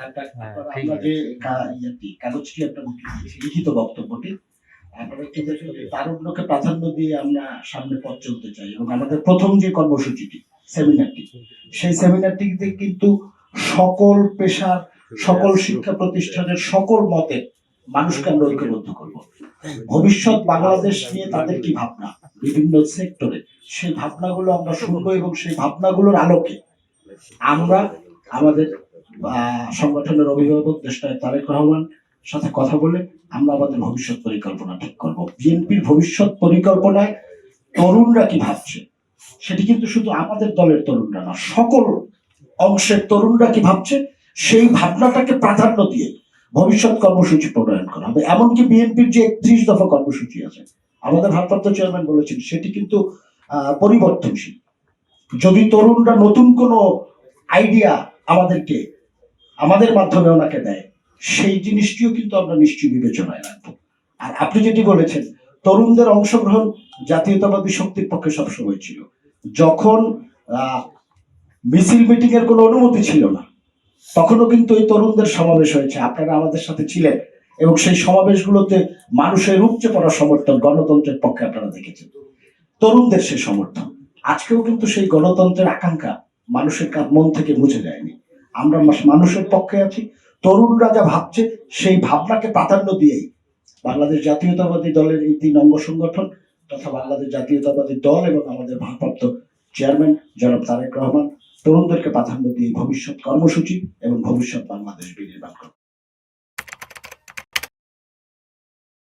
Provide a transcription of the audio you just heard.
হ্যাঁ, আমরা যে কাগজটি একটা লিখিত বক্তব্যটি। আপনারা একটু তারুণ্যকে প্রাধান্য দিয়ে আমরা সামনে পথ চলতে চাই এবং আমাদের প্রথম যে কর্মসূচিটি সেমিনারটি সেই সেমিনারটিতে কিন্তু সকল পেশার সকল শিক্ষা প্রতিষ্ঠানের সকল মতে মানুষকে আমরা ঐক্যবদ্ধ করব। ভবিষ্যৎ বাংলাদেশ নিয়ে তাদের কি ভাবনা? বিভিন্ন সেক্টরে সেই ভাবনাগুলো আমরা শুনব এবং সেই ভাবনাগুলোর আলোকে আমরা আমাদের সংগঠনের অভিভাবক দেশটায় তারেক রহমান সাথে কথা বলে আমরা আমাদের ভবিষ্যৎ পরিকল্পনা ঠিক করব। বিএনপির ভবিষ্যৎ পরিকল্পনায় তরুণরা কি ভাবছে? সেটি কিন্তু শুধু আমাদের দলের তরুণরা না, সকল অংশের তরুণরা কি ভাবছে? সেই ভাবনাটাকে প্রাধান্য দিয়ে ভবিষ্যৎ কর্মসূচি প্রণয়ন করা হবে। এমনকি বিএনপির যে একত্রিশ দফা কর্মসূচি আছে, আমাদের ভারপ্রাপ্ত চেয়ারম্যান বলেছেন, সেটি কিন্তু পরিবর্তনশীল। যদি তরুণরা নতুন কোনো আইডিয়া আমাদেরকে আমাদের মাধ্যমে ওনাকে দেয়, সেই জিনিসটিও কিন্তু আমরা নিশ্চয়ই বিবেচনায় রাখব। আর আপনি যেটি বলেছেন, তরুণদের অংশগ্রহণ জাতীয়তাবাদী শক্তির পক্ষে সবসময় ছিল। যখন মিছিল মিটিং এর কোনো অনুমতি ছিল না, তখনও কিন্তু এই তরুণদের সমাবেশ হয়েছে। আপনারা আমাদের সাথে ছিলেন এবং সেই সমাবেশগুলোতে মানুষের উপচে পড়া সমর্থন গণতন্ত্রের পক্ষে আপনারা দেখেছেন। তরুণদের সেই সমর্থন। আজকেও কিন্তু সেই গণতন্ত্রের আকাঙ্ক্ষা মানুষের মন থেকে মুছে যায়নি। আমরা মানুষের পক্ষে আছি। তরুণরা যা ভাবছে, সেই ভাবনাকে প্রাধান্য দিয়েই বাংলাদেশ জাতীয়তাবাদী দলের এই তিন অঙ্গ সংগঠন তথা বাংলাদেশ জাতীয়তাবাদী দল এবং আমাদের ভারপ্রাপ্ত চেয়ারম্যান জনাব তারেক রহমান তরুণদেরকে প্রাধান্য দিয়ে ভবিষ্যৎ কর্মসূচি এবং ভবিষ্যৎ বাংলাদেশ বিনির্মাণ